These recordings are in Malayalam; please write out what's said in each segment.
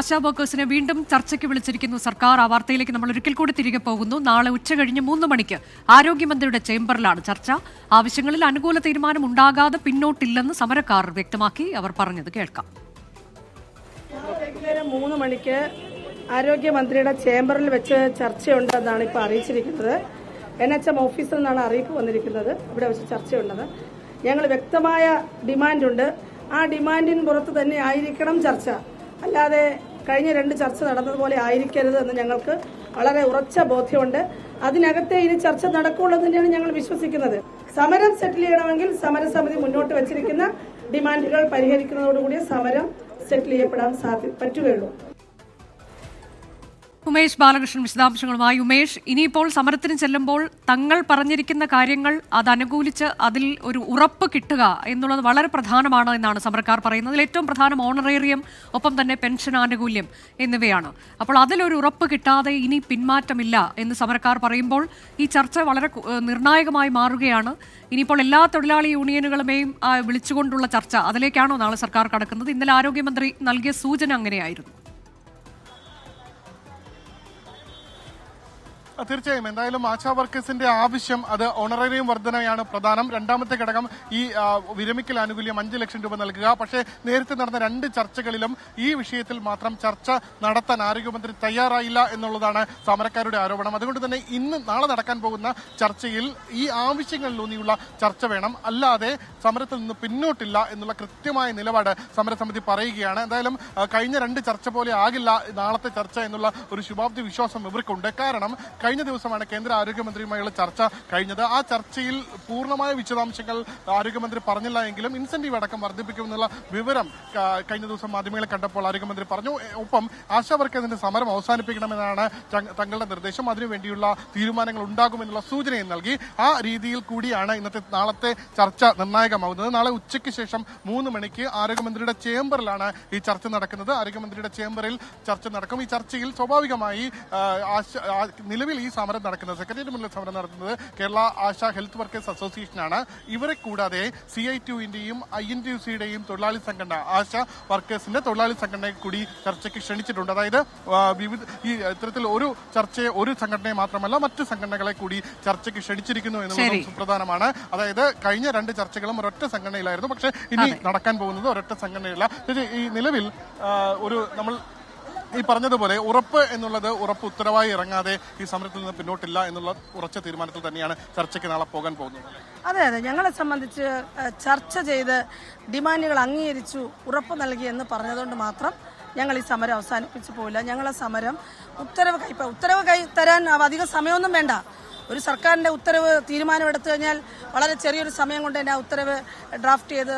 ആശാ വർക്കേഴ്സിനെ വീണ്ടും ചർച്ചയ്ക്ക് വിളിച്ചിരിക്കുന്നു. സർക്കാർ ആ വാർത്തയിലേക്ക് നമ്മൾ ഒരിക്കൽ കൂടി തിരികെ പോകുന്നു. നാളെ ഉച്ച കഴിഞ്ഞ് മൂന്ന് മണിക്ക് ആരോഗ്യമന്ത്രിയുടെ ചേംബറിലാണ് ചർച്ച. ആവശ്യങ്ങളിൽ അനുകൂല തീരുമാനം ഉണ്ടാകാതെ പിന്നോട്ടില്ലെന്ന് സമരക്കാർ വ്യക്തമാക്കി. അവർ പറഞ്ഞത് കേൾക്കാം. മൂന്ന് മണിക്ക് ആരോഗ്യമന്ത്രിയുടെ ചേംബറിൽ വെച്ച് ചർച്ചയുണ്ടെന്നാണ് ഇപ്പോൾ അറിയിച്ചിരിക്കുന്നത്. എൻ എച്ച് എം ഓഫീസിൽ നിന്നാണ് അറിയിപ്പ് വന്നിരിക്കുന്നത്. ഇവിടെ വെച്ച് ചർച്ചയുണ്ടെന്ന് ഞങ്ങൾ വ്യക്തമായ ഡിമാൻഡുണ്ട്. ആ ഡിമാൻഡിന് പുറത്ത് തന്നെ ആയിരിക്കണം ചർച്ച. അല്ലാതെ കഴിഞ്ഞ രണ്ട് ചർച്ച നടന്നതുപോലെ ആയിരിക്കരുത് എന്ന് ഞങ്ങൾക്ക് വളരെ ഉറച്ച ബോധ്യമുണ്ട്. അതിനകത്തെ ഇനി ചർച്ച നടക്കുള്ളൂ തന്നെയാണ് ഞങ്ങൾ വിശ്വസിക്കുന്നത്. സമരം സെറ്റിൽ ചെയ്യണമെങ്കിൽ സമരസമിതി മുന്നോട്ട് വച്ചിരിക്കുന്ന ഡിമാൻഡുകൾ പരിഹരിക്കുന്നതോടുകൂടി സമരം സെറ്റിൽ ചെയ്യപ്പെടാൻ സാധ്യ പറ്റുകയുള്ളൂ. ഉമേഷ് ബാലകൃഷ്ണൻ വിശദാംശങ്ങളുമായി. ഉമേഷ് ഇനിയിപ്പോൾ സമരത്തിന് ചെല്ലുമ്പോൾ തങ്ങൾ പറഞ്ഞിരിക്കുന്ന കാര്യങ്ങൾ അത് അനുകൂലിച്ച് അതിൽ ഒരു ഉറപ്പ് കിട്ടുക എന്നുള്ളത് വളരെ പ്രധാനമാണ് എന്നാണ് സമരക്കാർ പറയുന്നത്. ഏറ്റവും പ്രധാനം ഓണറേറിയം ഒപ്പം തന്നെ പെൻഷൻ ആനുകൂല്യം എന്നിവയാണ്. അപ്പോൾ അതിലൊരു ഉറപ്പ് കിട്ടാതെ ഇനി പിന്മാറ്റമില്ല എന്ന് സമരക്കാർ പറയുമ്പോൾ ഈ ചർച്ച വളരെ നിർണായകമായി മാറുകയാണ്. ഇനിയിപ്പോൾ എല്ലാ തൊഴിലാളി യൂണിയനുകളുമേയും വിളിച്ചുകൊണ്ടുള്ള ചർച്ച അതിലേക്കാണോ നാളെ സർക്കാർ കടക്കുന്നത്? ഇന്നലെ ആരോഗ്യമന്ത്രി നൽകിയ സൂചന അങ്ങനെയായിരുന്നു. തീർച്ചയായും. എന്തായാലും ആശാ വർക്കേഴ്സിന്റെ ആവശ്യം അത് ഓണറേറിയം വർധനയാണ് പ്രധാനം. രണ്ടാമത്തെ ഘടകം ഈ വിരമിക്കൽ ആനുകൂല്യം അഞ്ച് ലക്ഷം രൂപ നൽകുക. പക്ഷേ നേരത്തെ നടന്ന രണ്ട് ചർച്ചകളിലും ഈ വിഷയത്തിൽ മാത്രം ചർച്ച നടത്താൻ ആരോഗ്യമന്ത്രി തയ്യാറായില്ല എന്നുള്ളതാണ് സമരക്കാരുടെ ആരോപണം. അതുകൊണ്ട് തന്നെ ഇന്ന് നാളെ നടക്കാൻ പോകുന്ന ചർച്ചയിൽ ഈ ആവശ്യങ്ങളിലൂന്നിയുള്ള ചർച്ച വേണം. അല്ലാതെ സമരത്തിൽ നിന്ന് പിന്നോട്ടില്ല എന്നുള്ള കൃത്യമായ നിലപാട് സമരസമിതി പറയുകയാണ്. എന്തായാലും കഴിഞ്ഞ രണ്ട് ചർച്ച പോലെ ആകില്ല നാളത്തെ ചർച്ച എന്നുള്ള ഒരു ശുഭാപ്തി വിശ്വാസം ഇവർക്കുണ്ട്. കാരണം കഴിഞ്ഞ ദിവസമാണ് കേന്ദ്ര ആരോഗ്യമന്ത്രിയുമായുള്ള ചർച്ച കഴിഞ്ഞത്. ആ ചർച്ചയിൽ പൂർണമായ വിശദാംശങ്ങൾ ആരോഗ്യമന്ത്രി പറഞ്ഞില്ല എങ്കിലും ഇൻസെന്റീവ് അടക്കം വർദ്ധിപ്പിക്കുമെന്നുള്ള വിവരം കഴിഞ്ഞ ദിവസം മാധ്യമങ്ങളെ കണ്ടപ്പോൾ ആരോഗ്യമന്ത്രി പറഞ്ഞു. ഒപ്പം ആശാവർക്ക് വർക്കേഴ്സിന്റെ സമരം അവസാനിപ്പിക്കണമെന്നാണ് തങ്ങളുടെ നിർദ്ദേശം. അതിനുവേണ്ടിയുള്ള തീരുമാനങ്ങൾ ഉണ്ടാകുമെന്നുള്ള സൂചനയും നൽകി. ആ രീതിയിൽ കൂടിയാണ് ഇന്നത്തെ നാളത്തെ ചർച്ച നിർണായകമാവുന്നത് നാളെ ഉച്ചയ്ക്ക് ശേഷം മൂന്ന് മണിക്ക് ആരോഗ്യമന്ത്രിയുടെ ചേംബറിലാണ് ഈ ചർച്ച നടക്കുന്നത്. ആരോഗ്യമന്ത്രിയുടെ ചേംബറിൽ ചർച്ച നടക്കും. ഈ ചർച്ചയിൽ സ്വാഭാവികമായി നിലവിൽ ഈ സമരം നടക്കുന്നത് സെക്രട്ടേറിയറ്റ് മുന്നിൽ സമരം നടത്തുന്നത് കേരള ആശ ഹെൽത്ത് വർക്കേഴ്സ് അസോസിയേഷനാണ്. ഇവരെ കൂടാതെ സി ഐ ടിയുവിന്റെയും ഐ എൻ ടി യു സിയുടെയും തൊഴിലാളി സംഘടന ആശ വർക്കേഴ്സിന്റെ തൊഴിലാളി സംഘടനയെ കൂടി ചർച്ചയ്ക്ക് ക്ഷണിച്ചിട്ടുണ്ട്. അതായത് വിവിധ ഈ ഇത്തരത്തിൽ ഒരു ചർച്ചയെ ഒരു സംഘടനയെ മാത്രമല്ല മറ്റ് സംഘടനകളെ കൂടി ചർച്ചയ്ക്ക് ക്ഷണിച്ചിരിക്കുന്നു എന്നുള്ളത് സുപ്രധാനമാണ്. അതായത് കഴിഞ്ഞ രണ്ട് ചർച്ചകളും ഒരൊറ്റ സംഘടനയിലായിരുന്നു. പക്ഷേ ഇനി നടക്കാൻ പോകുന്നത് ഒരൊറ്റ സംഘടനയില്ല. ഈ നിലവിൽ ഒരു നമ്മൾ ഈ പറഞ്ഞതുപോലെ ഉറപ്പ് എന്നുള്ളത് ഉറപ്പ് ഉത്തരവായി ഇറങ്ങാതെ ഈ സമരത്തിൽ നിന്ന് പിന്നോട്ടില്ല എന്നുള്ള ഉറച്ച തീരുമാനത്തിൽ തന്നെയാണ് ചർച്ചയ്ക്ക് നാളെ പോകാൻ പോകുന്നത്. അതെ അതെ. ഞങ്ങളെ സംബന്ധിച്ച് ചർച്ച ചെയ്ത് ഡിമാൻഡുകൾ അംഗീകരിച്ചു ഉറപ്പ് നൽകി എന്ന് പറഞ്ഞതുകൊണ്ട് മാത്രം ഞങ്ങൾ ഈ സമരം അവസാനിപ്പിച്ചു പോയില്ല ഞങ്ങളെ സമരം ഉത്തരവ് കൈപ്പ ഉത്തരവ് കൈ തരാൻ അധികം സമയമൊന്നും വേണ്ട. ഒരു സർക്കാരിന്റെ ഉത്തരവ് തീരുമാനമെടുത്തു കഴിഞ്ഞാൽ വളരെ ചെറിയൊരു സമയം കൊണ്ട് തന്നെ ആ ഉത്തരവ് ഡ്രാഫ്റ്റ് ചെയ്ത്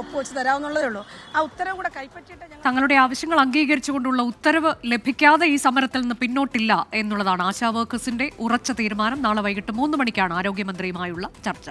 ഒപ്പുവെച്ച് തരാവുന്നുള്ളതേ ഉള്ളൂ. ആ ഉത്തരവ് കൂടെ കൈപ്പറ്റിയിട്ട് തങ്ങളുടെ ആവശ്യങ്ങൾ അംഗീകരിച്ചുകൊണ്ടുള്ള ഉത്തരവ് ലഭിക്കാതെ ഈ സമരത്തിൽ നിന്ന് പിന്നോട്ടില്ല എന്നുള്ളതാണ് ആശാ വർക്കേഴ്സിന്റെ ഉറച്ച തീരുമാനം. നാളെ വൈകിട്ട് മൂന്ന് മണിക്കാണ് ആരോഗ്യമന്ത്രിയുമായുള്ള ചർച്ച.